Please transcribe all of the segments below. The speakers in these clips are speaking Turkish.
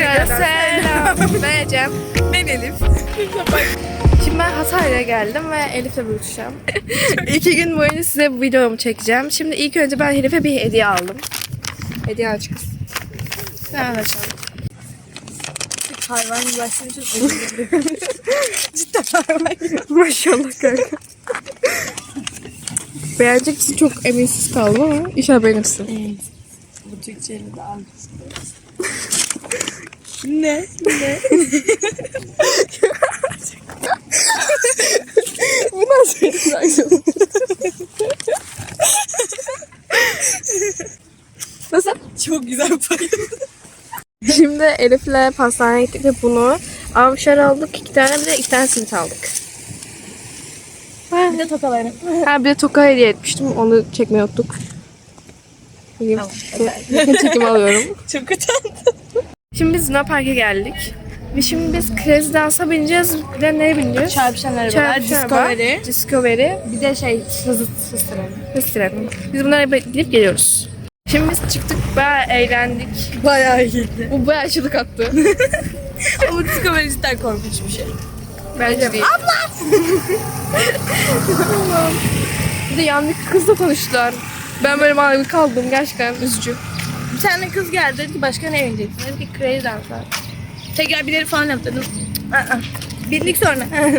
Teşekkürler. Selam. Ben Ecem. Ben Elif. Şimdi ben Hatay'a geldim ve Elif'le buluşacağım. İki gün boyunca size bu videomu çekeceğim. Şimdi ilk önce ben Elif'e bir hediye aldım. Hediye aç kız. Sen açalım. Hayvan başlığı için. Cidden hayvan Maşallah kanka. Beğenecek misin çok eminsiz kaldım ama inşallah beğenirsin. Bu Türkçeyle de al. Ne? Ne? Bu nasıl bir Nasıl? Çok güzel pay. Şimdi Elif'le pastaneye gittik ve bunu avşar aldık. iki tane bir de iki tane simit aldık. Bir de tokalarım. Ha bir de toka hediye etmiştim. Onu çekmeyi unuttuk. Bakayım. Yakın çekim alıyorum. Çok utandım. Şimdi biz Luna Park'a geldik. Ve şimdi biz Crazy Dance'a bineceğiz. Bir de neye bineceğiz? Çarpışan arabalar, Çarpışan araba, Discovery. Discovery. Bir de şey hızlı hız treni. Hız treni. Biz bunlara gidip geliyoruz. Şimdi biz çıktık, bayağı eğlendik. Bayağı iyiydi. Bu bayağı çığlık attı. Ama Discovery cidden korkunç bir şey. Bence değil. Abla! bir de yanındaki kızla konuştular. Ben böyle mavi kaldım. Gerçekten üzücü. Bir tane kız geldi dedi ki başka ne evleneceksin? Dedi ki crazy dance var. Tekrar birileri falan yaptı dedim. "Aa, Birlik sonra.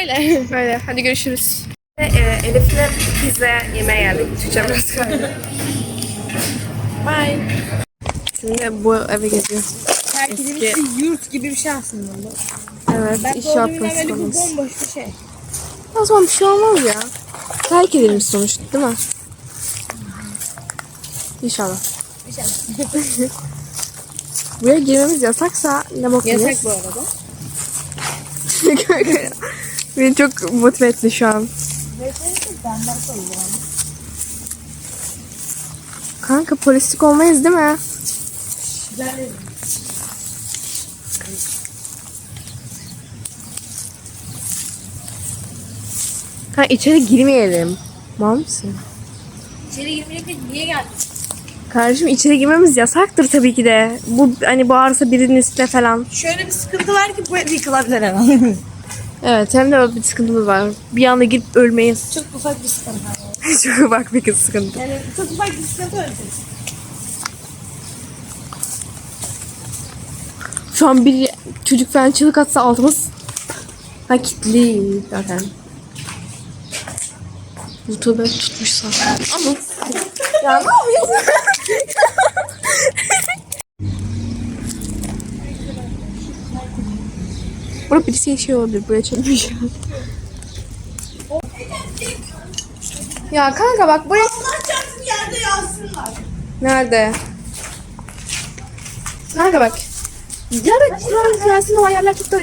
Öyle. Böyle. Hadi görüşürüz. E, Elif'le pizza yemeğe geldik. Türkçe biraz kaydı. Bye. Şimdi bu eve geziyoruz. Terk edilmiş bir yurt gibi bir şey aslında bu. Evet. Ben inşaat doğduğum beri bu bomboş bir şey. O zaman bir şey olmaz ya. Terk edilmiş sonuçta değil mi? İnşallah. Buraya girmemiz yasaksa ne bok Yasak bu arada. Beni çok motive etti şu an. Kanka polislik olmayız değil mi? Kanka içeri girmeyelim. Mal mısın? İçeri girmeye de niye geldin? Kardeşim içeri girmemiz yasaktır tabii ki de. Bu hani bağırsa birinin üstüne falan. Şöyle bir sıkıntı var ki bu ev yıkılabilir hemen. Evet hem de öyle bir sıkıntımız var. Bir anda girip ölmeyiz. çok ufak bir sıkıntı çok ufak bir sıkıntı. Yani çok ufak bir sıkıntı öyle. Şu an bir çocuk falan çığlık atsa altımız ha kilitli zaten. YouTube'a tutmuş zaten. Ama Ya ne yapıyorsun? Burada birisi yaşıyor olabilir. Buraya çekmiş. ya kanka bak buraya... Allah çarpsın yerde yazsınlar. Nerede? Kanka bak. Yarın Kur'an gelsin o yerler çok da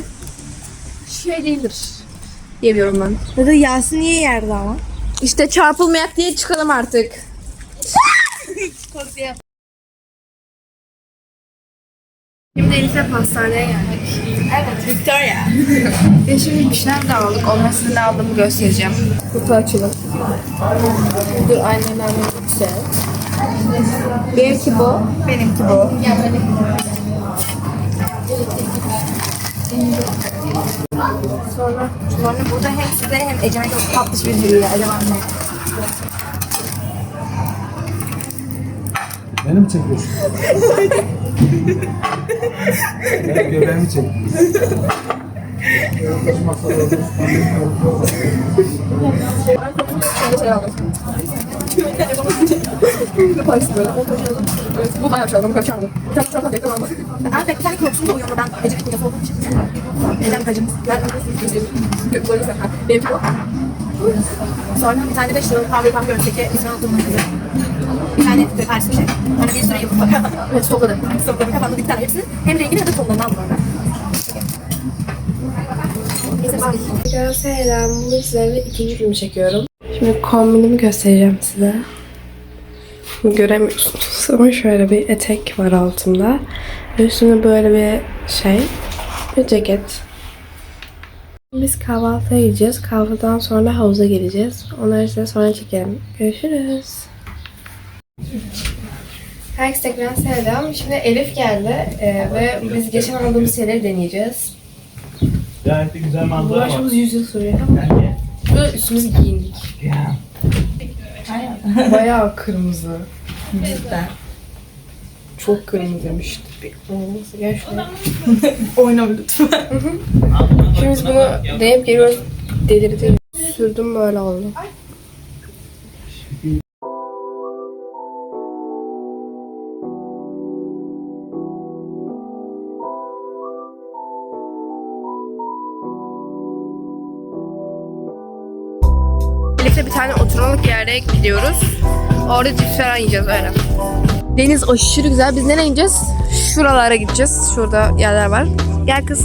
şey değildir. Diyemiyorum ben. Ya da Yasin niye yerde ama? İşte çarpılmayak diye çıkalım artık. Korkuyor. Şimdi Elif'le pastaneye geldik. Evet Victoria. Ve şimdi bir şeyler de aldık. Onları size ne aldığımı göstereceğim. Kutu açılır. Dur aynen aynen güzel. Benimki bu. Benimki bu. Sonra Sonra burada hem size hem Ecem'e çok tatlış bir hediye. Ecem anne. Beni mi çekiyorsun? ben göbeğimi aldım. Bu bayağı şey aldım. Kaçardım. Çok çok hafif ama. Abi bir tane korkusunda uyuyor ben Ecem'in kocası olduğum için. Ecem kacımız. Ben böyle sen. Benimki bu. Sonra bir tane de şu Power Pump Girls'teki İsmail Altın'ın kızı. Bir tane bir şey. Sonra bir sürü yıldız. Evet stokladım. Stokladım kafamda bir tane hepsini. Hem rengini hem de tonlarını aldım orada. Selam. Bugün sizlerle ikinci filmi çekiyorum. Şimdi kombinimi göstereceğim size. Göremiyorsunuz ama şöyle bir etek var altımda. Ve Üstünde böyle bir şey. Bir ceket. Biz kahvaltıya gideceğiz. Kahvaltıdan sonra havuza geleceğiz. Onları size sonra çekerim. Görüşürüz. Herkes tekrar selam. Şimdi Elif geldi e, ve biz geçen aldığımız şeyleri deneyeceğiz. Gayet de güzel manzara var. Bulaşımız 100 yıl sürüyor Yani, böyle üstümüzü giyindik. ya. Bayağı kırmızı. Bizden. Çok kırmızıymış. Bir olması gel şuraya. Oynama lütfen. Şimdi biz bunu deneyip geliyoruz. Delirdi. Sürdüm böyle oldu. Elif'le bir tane oturmalık yere gidiyoruz. Orada cips falan yiyeceğiz öyle. Deniz aşırı güzel. Biz nereye ineceğiz? Şuralara gideceğiz. Şurada yerler var. Gel kız.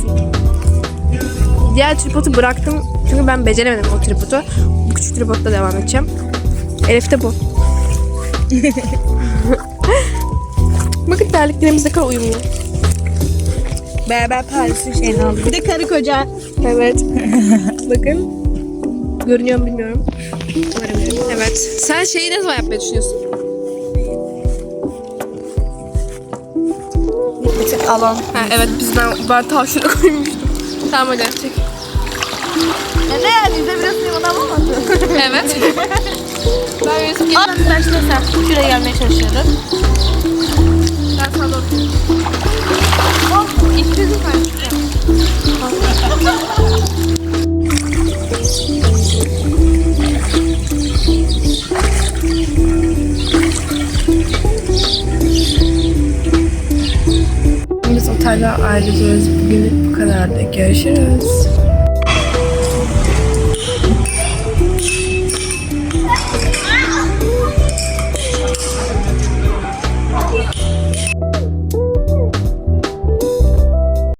Diğer tripodu bıraktım. Çünkü ben beceremedim o tripodu. Bu küçük tripodla devam edeceğim. Elif de bu. Bakın terliklerimiz ne kadar uyumlu. Beraber Paris'in şeyini aldık. Bir de karı koca. Evet. Bakın. Görünüyor mu bilmiyorum. Umarım. Evet. Sen şeyi ne zaman yapmayı düşünüyorsun? Alan. Ha, evet biz ben, tavşana koymuştum. Tamam hadi çek. Ne yani? Bize biraz limon alamadı. Evet. ben Yusuf Aa, başla sen. Şuraya gelmeye çalışıyorum. Ben sana doğru. Oh, ben. Biz otelde ayrılıyoruz. Bugün bu kadardı. Görüşürüz.